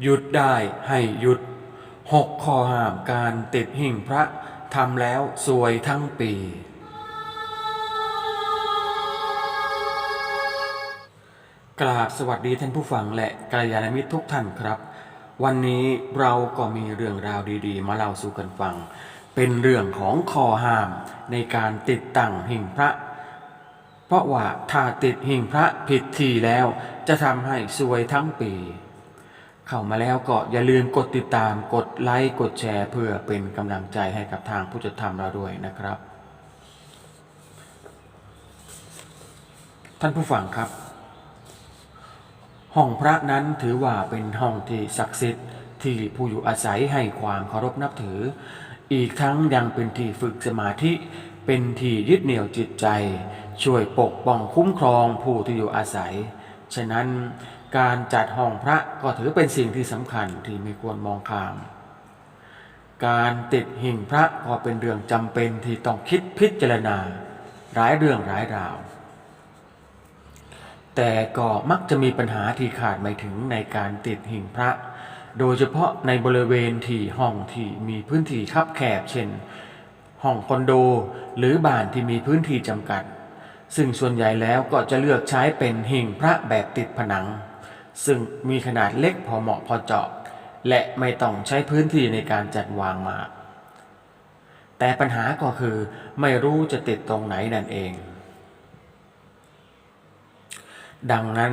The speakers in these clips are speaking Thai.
หยุดได้ให้หยุดหกข้อห้ามการติดหิ่งพระทำแล้วสวยทั้งปี กราบสวัสดีท่านผู้ฟังและกัลยาณมิตรทุกท่านครับ วันนี้เราก็มีเรื่องราวดีๆ มาเล่าสู่กันฟัง เป็นเรื่องของคอห้ามในการติดตั้งหิ่งพระ เพราะว่าถ้าติดหิ่งพระผิดทีแล้วจะทำให้ซวยทั้งปี เข้ามาแล้วก็อย่าลืมกดติดตามกดไลค์กดแชร์เพื่อเป็นกำลังใจให้กับทางผู้จัดทำเราด้วยนะครับ ท่านผู้ฟังครับ ห้องพระนั้นถือว่าเป็นห้องที่ศักดิ์สิทธิ์ที่ผู้อยู่อาศัยให้ความเคารพนับถือ อีกทั้งยังเป็นที่ฝึกสมาธิเป็นที่ยึดเหนี่ยวจิตใจ ช่วยปกป้องคุ้มครองผู้ที่อยู่อาศัย ฉะนั้น การจัดห้องพระก็ถือเป็นสิ่งที่สำคัญที่ไม่ควรมองข้าม การติดหิ่งพระก็เป็นเรื่องจำเป็นที่ต้องคิดพิจารณาหลายเรื่องหลายราว แต่ก็มักจะมีปัญหาที่ขาดไม่ถึงในการติดหิ่งพระ โดยเฉพาะในบริเวณที่ห้องที่มีพื้นที่คับแคบเช่น ห้องคอนโดหรือบ้านที่มีพื้นที่จำกัดซึ่งส่วนใหญ่แล้วก็จะเลือกใช้เป็นหิ่งพระแบบติดผนัง ซึ่งมีขนาดเล็กพอเหมาะพอเจาะ และไม่ต้องใช้พื้นที่ในการจัดวางมาก แต่ปัญหาก็คือไม่รู้จะติดตรงไหนนั่นเอง ดังนั้น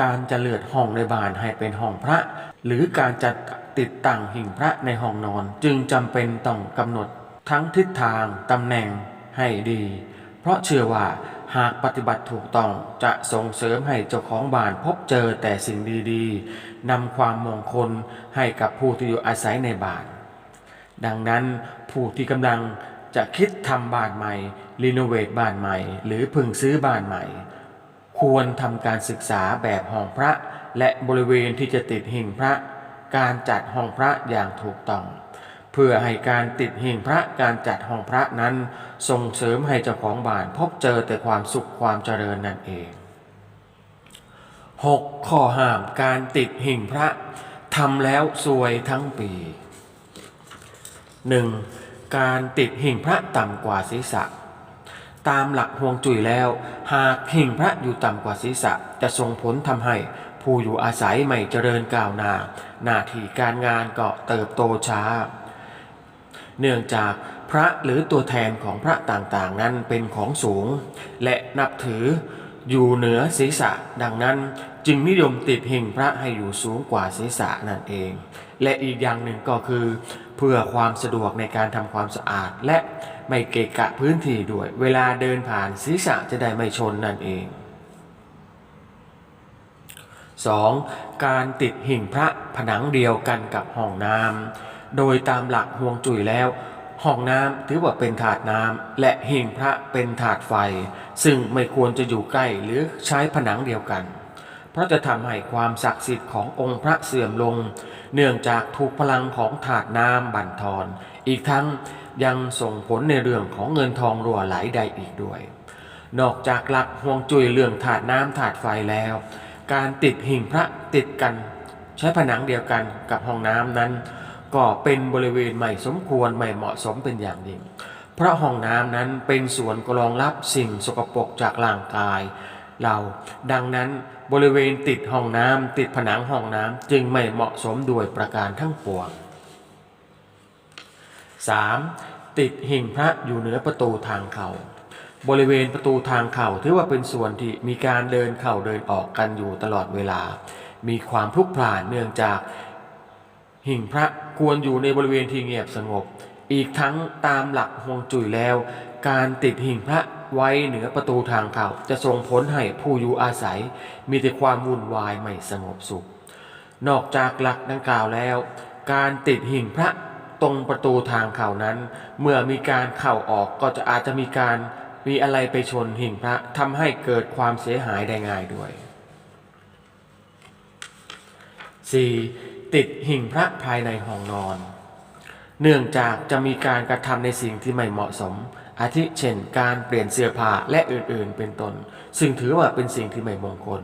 การจะเลือดห้องในบ้านให้เป็นห้องพระ หรือการจัดติดตั้งหิ่งพระในห้องนอน จึงจำเป็นต้องกำหนดทั้งทิศทางตำแหน่งให้ดี เพราะเชื่อว่า หากปฏิบัติถูกต้องจะส่งเสริมให้เจ้าของบ้านพบเจอแต่สิ่งดีๆนำความมงคลให้กับผู้ที่อยู่อาศัยในบ้าน ดังนั้นผู้ที่กำลังจะคิดทำบ้านใหม่รีโนเวทบ้านใหม่ หรือพึงซื้อบ้านใหม่ ควรทำการศึกษาแบบห้องพระ และบริเวณที่จะติดหิ่งพระ การจัดห้องพระอย่างถูกต้อง เพื่อให้การติดหิ่งพระการจัดห้องพระนั้นส่งเสริมให้เจ้าของบ้านพบเจอแต่ความสุขความเจริญนั่นเอง 6. ข้อห้ามการติดหิ่งพระทำแล้วซวยทั้งปี 1. การติดหิ่งพระต่ำกว่าศีรษะ ตามหลักฮวงจุ้ยแล้ว หากหิ่งพระอยู่ต่ำกว่าศีรษะจะส่งผลทำให้ผู้อยู่อาศัยไม่เจริญก้าวหน้า หน้าที่การงานก็เติบโตช้า เนื่องจากพระหรือตัวแทนของพระต่างๆ นั้นเป็นของสูง และนับถืออยู่เหนือศีรษะดังนั้นจึงนิยมติดหิ่งพระให้อยู่สูงกว่าศีรษะนั่นเอง และอีกอย่างหนึ่งก็คือ เพื่อความสะดวกในการทำความสะอาดและไม่เกะกะพื้นที่ด้วย เวลาเดินผ่านศีรษะจะได้ไม่ชนนั่นเอง 2. การติดหิ่งพระผนังเดียวกันกับห้องน้ำ โดยตามหลักฮวงจุ้ยแล้วห้องน้ำถือว่าเป็นถาดน้ำและหิ่งพระเป็นถาดไฟ ซึ่งไม่ควรจะอยู่ใกล้หรือใช้ผนังเดียวกัน เพราะจะทำให้ความศักดิ์สิทธิ์ขององค์พระเสื่อมลง เนื่องจากถูกพลังของถาดน้ำบั่นทอน อีกทั้งยังส่งผลในเรื่องของเงินทองรั่วไหลได้อีกด้วย นอกจากหลักห่วงจุ้ยเรื่องถาดน้ำถาดไฟแล้ว การติดหิ่งพระติดกัน ใช้ผนังเดียวกันกับห้องน้ำนั้น ก็เป็นบริเวณไม่สมควรไม่เหมาะสมเป็นอย่างยิ่ง เพราะห้องน้ำนั้นเป็นส่วนกรองรับสิ่งสกปรกจากร่างกาย เราดังนั้นบริเวณติดห้องน้ำติดผนังห้องน้ำจึงไม่เหมาะสมโดยประการทั้งปวง 3. ติดหิ่งพระอยู่เหนือประตูทางเข้าบริเวณประตูทางเข้าถือว่าเป็นส่วนที่มีการเดินเข้าเดินออกกันอยู่ตลอดเวลา มีความพลุกพล่านเนื่องจาก หิ่งพระควรอยู่ในบริเวณที่เงียบสงบ อีกทั้งตามหลักฮวงจุ้ยแล้ว การติดหิ่งพระไว้เหนือประตูทางเข้าจะส่งผลให้ผู้อยู่อาศัย มีแต่ความวุ่นวายไม่สงบสุข นอกจากหลักดังกล่าวแล้ว การติดหิ่งพระตรงประตูทางเข้านั้น เมื่อมีการเข้าออกก็จะอาจจะมีการมีอะไรไปชนหิ่งพระทำให้เกิดความเสียหายได้ง่ายด้วย 4. ติดหิ่งพระภายในห้องนอน เนื่องจากจะมีการกระทำในสิ่งที่ไม่เหมาะสม อาทิเช่น การเปลี่ยนเสื้อผ้าและอื่นๆ เป็นต้น ซึ่งถือว่าเป็นสิ่งที่ไม่มงคล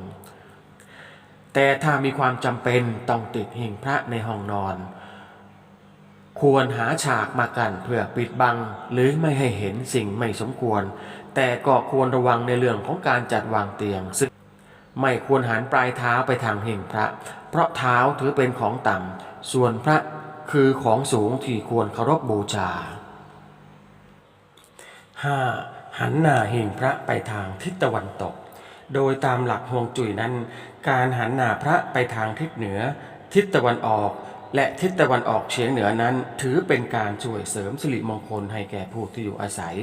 แต่ถ้ามีความจำเป็นต้องติดหิ่งพระในห้องนอน ควรหาฉากมากันเพื่อปิดบัง หรือไม่ให้เห็นสิ่งไม่สมควร แต่ก็ควรระวังในเรื่องของการจัดวางเตียงซึ่ง ไม่ควรหันปลายเท้าไปทางหิ่งพระ เพราะเท้าถือเป็นของต่ำ ส่วนพระคือของสูงที่ควรเคารพบูชา 5. หันหน้าหิ่งพระไปทางทิศตะวันตก โดยตามหลักฮวงจุ้ยนั้น การหันหน้าพระไปทางทิศเหนือ ทิศตะวันออก และทิศตะวันออกเฉียงเหนือนั้น ถือเป็นการช่วยเสริมสิริมงคลให้แก่ผู้ที่อยู่อาศัย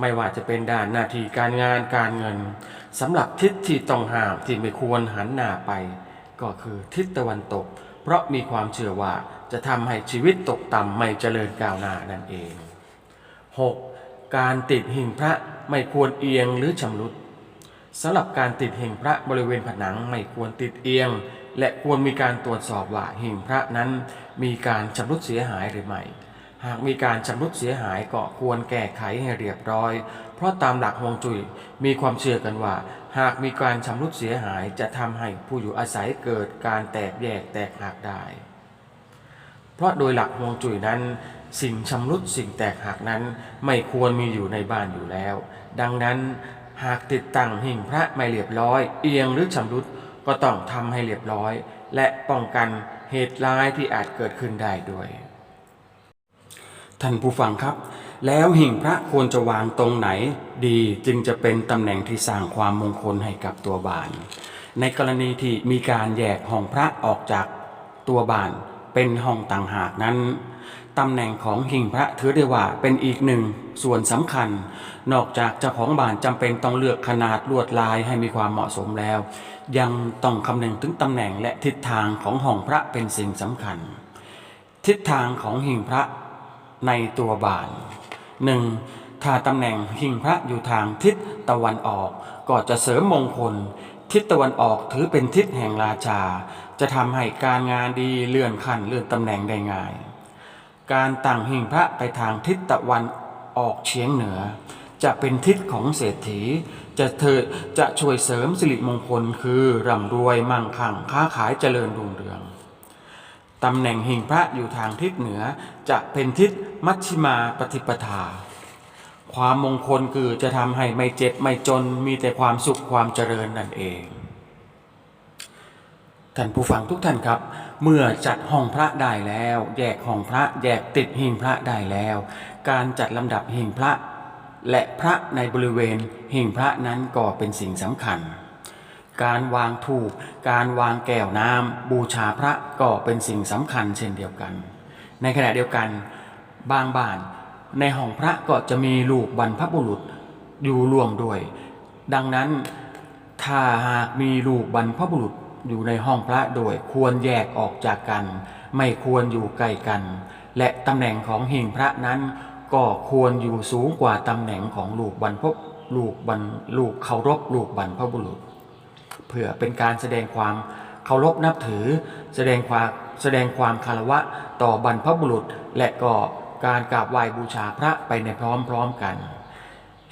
ไม่ว่าจะเป็นด้านหน้าที่การงานการเงินสำหรับทิศที่ต้องห้ามที่ไม่ควรหันหน้าไป ก็คือทิศตะวันตก เพราะมีความเชื่อว่าจะทำให้ชีวิตตกต่ำไม่เจริญก้าวหน้านั่นเอง 6. การติดหิ่งพระไม่ควรเอียงหรือชำรุดสำหรับการติดหิ่งพระบริเวณผนังไม่ควรติดเอียง และควรมีการตรวจสอบว่าหิ่งพระนั้นมีการชำรุดเสียหายหรือไม่ หากมีการชำรุดเสียหายก็ควรแก้ไขให้เรียบร้อย เพราะตามหลักฮวงจุ้ยมีความเชื่อกันว่า หากมีการชำรุดเสียหายจะทำให้ผู้อยู่อาศัยเกิดการแตกแยกแตกหักได้ เพราะโดยหลักฮวงจุ้ยนั้นสิ่งชำรุดสิ่งแตกหักนั้นไม่ควรมีอยู่ในบ้านอยู่แล้ว ดังนั้นหากติดตั้งหิ่งพระไม่เรียบร้อย เอียงหรือชำรุด ก็ต้องทำให้เรียบร้อย และป้องกันเหตุร้ายที่อาจเกิดขึ้นได้ด้วย ท่านผู้ฟังครับ แล้วหิ่งพระควรจะวางตรงไหน ดีจึงจะเป็นตำแหน่งที่สร้างความมงคลให้กับตัวบาน ในกรณีที่มีการแยกห้องพระออกจากตัวบานเป็นห้องต่างหากนั้น ตำแหน่งของหิ่งพระถือได้ว่าเป็นอีกหนึ่งส่วนสำคัญ นอกจากเจ้าของบ้านจำเป็นต้องเลือกขนาดลวดลายให้มีความเหมาะสมแล้ว ยังต้องคำนึงถึงตำแหน่งและทิศทางของห้องพระเป็นสิ่งสำคัญ ทิศทางของหิ่งพระในตัวบานหนึ่งถ้าตำแหน่งหิ่งพระอยู่ทางทิศตะวันออก ก็จะเสริมมงคล ทิศตะวันออกถือเป็นทิศแห่งราชา จะทำให้การงานดีเลื่อนขั้นเลื่อนตำแหน่งได้ง่าย การตั้งหิ่งพระไปทางทิศตะวันออกเฉียงเหนือ จะเป็นทิศของเศรษฐี จะเธอจะช่วยเสริมสิริมงคลคือร่ำรวยมั่งคั่งค้าขายเจริญรุ่งเรืองตำแหน่งหิ่งพระอยู่ทางทิศเหนือจะเป็นทิศมัชชิมาปฏิปทา ความมงคลคือจะทำให้ไม่เจ็บไม่จนมีแต่ความสุขความเจริญนั่นเอง ท่านผู้ฟังทุกท่านครับ เมื่อจัดห้องพระได้แล้ว แยกห้องพระแยกติดหิ่งพระได้แล้ว การจัดลำดับหิ่งพระ และพระในบริเวณหิ่งพระนั้นก็เป็นสิ่งสำคัญ การวางถูก การวางแก้วน้ำบูชาพระก็เป็นสิ่งสำคัญเช่นเดียวกัน ในขณะเดียวกันบางบ้านในห้องพระก็จะมีลูกบรรพบุรุษอยู่รวมด้วย ดังนั้นถ้าหากมีลูกบรรพบุรุษ อยู่ในห้องพระโดยควรแยกออกจากกัน ไม่ควรอยู่ใกล้กัน และตำแหน่งของหิ่งพระนั้น ก็ควรอยู่สูงกว่าตำแหน่งของลูกบรรพลูกบรรลูกเคารพลูกบรรพบุรุษ เพื่อเป็นการแสดงความเคารพนับถือ แสดงความแสดงความคารวะต่อบรรพบุรุษ และก็การกราบไหว้บูชาพระไปในพร้อมๆกัน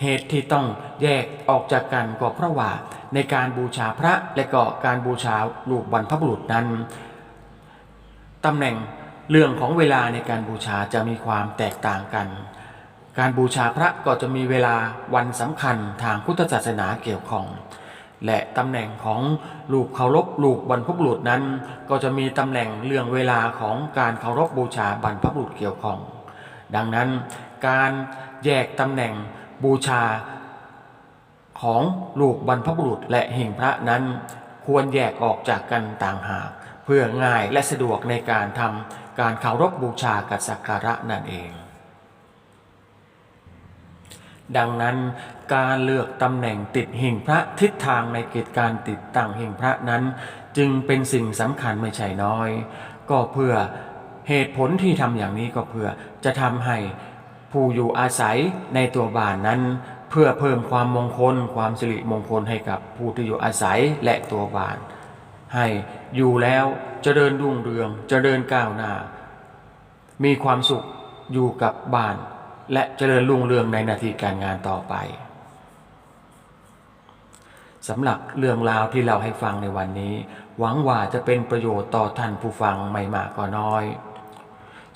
เหตุที่ต้องแยกออกจากกันก็เพราะว่าในการบูชาพระและก็การบูชาลูกบรรพบุรุษนั้นตำแหน่งเรื่องของเวลาในการบูชาจะมีความแตกต่างกัน การบูชาพระก็จะมีเวลาวันสำคัญทางพุทธศาสนาเกี่ยวข้อง และตำแหน่งของลูกเคารพลูกบรรพบุรุษนั้น ก็จะมีตำแหน่งเรื่องเวลาของการเคารพบูชาบรรพบุรุษเกี่ยวข้อง ดังนั้นการแยกตำแหน่ง บูชา ของลูกบรรพบุรุษและหิ่งพระนั้น ควรแยกออกจากกันต่างหาก เพื่อง่ายและสะดวกในการทำการเคารพบูชากับสักการะนั่นเอง ดังนั้นการเลือกตำแหน่งติดหิ่งพระทิศทางในกิจการติดตั้งหิ่งพระนั้น จึงเป็นสิ่งสำคัญไม่ใช่น้อย ก็เพื่อเหตุผลที่ทำอย่างนี้ก็เพื่อจะทำให้ ผู้อยู่อาศัยในตัวบ้านนั้น เพื่อเพิ่มความมงคล ความสิริมงคลให้กับผู้ที่อยู่อาศัยและตัวบ้าน ให้อยู่แล้วจเจริญรุ่งเรืองเจริญก้าวหน้า มีความสุขอยู่กับบ้าน และเจริญรุ่งเรืองในนาทีการงานต่อไปสำหรับเรื่องราวที่เราให้ฟังในวันนี้ หวังว่าจะเป็นประโยชน์ต่อท่านผู้ฟังไม่มากก็น้อย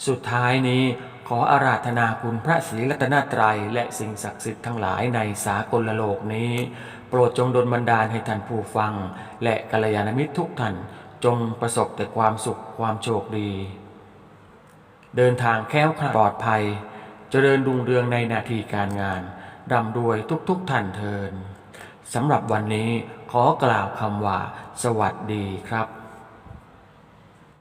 สุดท้ายนี้ ขออาราธนาคุณพระศรีรัตนตรัย และสิ่งศักดิ์สิทธิ์ทั้งหลายในสากลโลกนี้ โปรดจงดลบันดาลให้ท่านผู้ฟัง และกัลยาณมิตรทุกท่านจงประสบแต่ความสุขความโชคดี เดินทางแค้วคลาดปลอดภัย เจริญรุ่งเรืองในหน้าที่การงานร่ำรวยทุกๆท่านเทินสำหรับวันนี้ขอกล่าวคำว่า สวัสดีครับ